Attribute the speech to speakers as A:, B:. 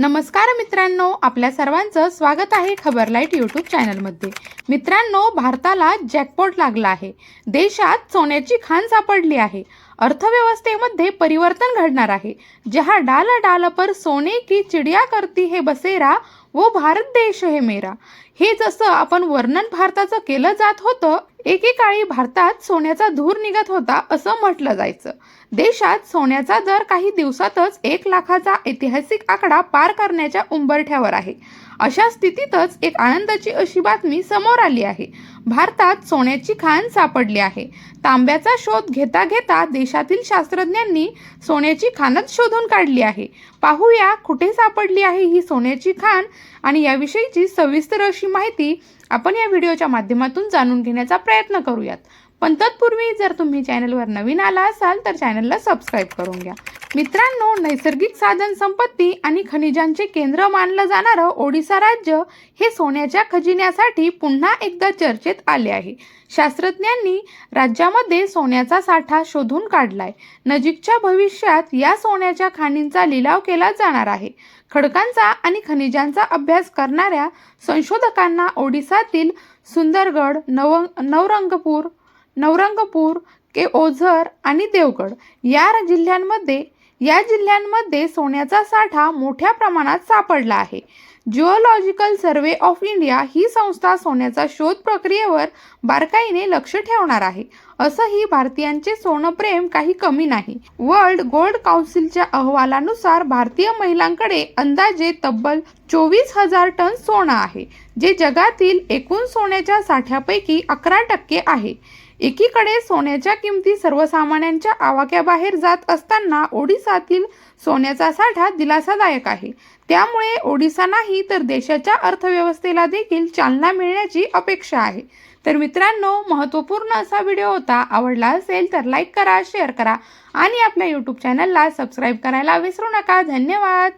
A: नमस्कार मित्रांनो आपल्या सर्वांचं स्वागत आहे खबर लाइट यूट्यूब चॅनलमध्ये मित्रांनो भारताला जॅकपॉट लागला आहे. देशात सोन्याची खाण सापडली आहे. अर्थव्यवस्थेमध्ये परिवर्तन घडणार आहे. जहा डाल डाल पर सोने की चिडिया करती हे बसेरा वो भारत देश हे मेरा. हे जसं आपण वर्णन भारताचं केलं जात होतं एकेकाळी भारतात सोन्याचा धूर निघत होता असं म्हटलं जायचं. देशात सोन्याचा दर काही दिवसातच एक लाखाचा ऐतिहासिक आकडा पार करण्याच्या उंबरठ्यावर आहे. अशा स्थितीतच एक आनंदाची अशी बातमी समोर आली आहे. भारतात सोन्याची खाण सापडली आहे. तांब्याचा शोध घेता घेता देशातील शास्त्रज्ञांनी सोन्याची खाणच शोधून काढली आहे. पाहूया कुठे सापडली आहे ही सोन्याची खाण आणि याविषयीची सविस्तर अशी माहिती आपण या व्हिडिओच्या माध्यमातून जाणून घेण्याचा प्रयत्न करूयात. पण तत्पूर्वी जर तुम्ही चॅनलवर नवीन आला असाल तर चॅनलला सबस्क्राईब करून घ्या. मित्रांनो नैसर्गिक साधन संपत्ती आणि खनिजांचे केंद्र मानलं जाणारं ओडिसा राज्य हे सोन्याच्या खजिन्यासाठी पुन्हा एकदा चर्चेत आले आहे. शास्त्रज्ञांनी राज्यामध्ये सोन्याचा साठा शोधून काढलाय. नजीकच्या भविष्यात या सोन्याच्या खाणींचा लिलाव केला जाणार आहे. खडकांचा आणि खनिजांचा अभ्यास करणाऱ्या संशोधकांना ओडिसातील सुंदरगड नव नवरंगपूर नवरंगपूर के ओझर आणि देवगड या जिल्ह्यांमध्ये या जिल्ह्यांमध्ये सोन्याचा साठा मोठ्या प्रमाणात सापडला आहे. जिओलॉजिकल सर्वे ऑफ इंडिया ही संस्था सोन्याचा शोध प्रक्रियेवर बारकाईने लक्ष ठेवणार आहे. असंही भारतीयांचे सोनप्रेम काही कमी नाही. वर्ल्ड गोल्ड काउन्सिलच्या अहवालानुसार भारतीय महिलांकडे अंदाजे तब्बल चोवीस हजार टन सोनं आहे जे जगातील एकूण सोन्याच्या साठ्यापैकी अकरा टक्के आहे. एकीकडे सोन्याच्या किमती सर्वसामान्यांच्या आवाक्याबाहेर जात असताना ओडिसातील सोन्याचा साठा दिलासादायक आहे. त्यामुळे ओडिसा नाही तर देशाच्या अर्थव्यवस्थेला देखील चालना मिळण्याची अपेक्षा आहे. तर मित्रांनो महत्त्वपूर्ण असा व्हिडिओ होता. आवडला असेल तर लाईक करा शेअर करा आणि आपल्या यूट्यूब चॅनलला सबस्क्राईब करायला विसरू नका. धन्यवाद!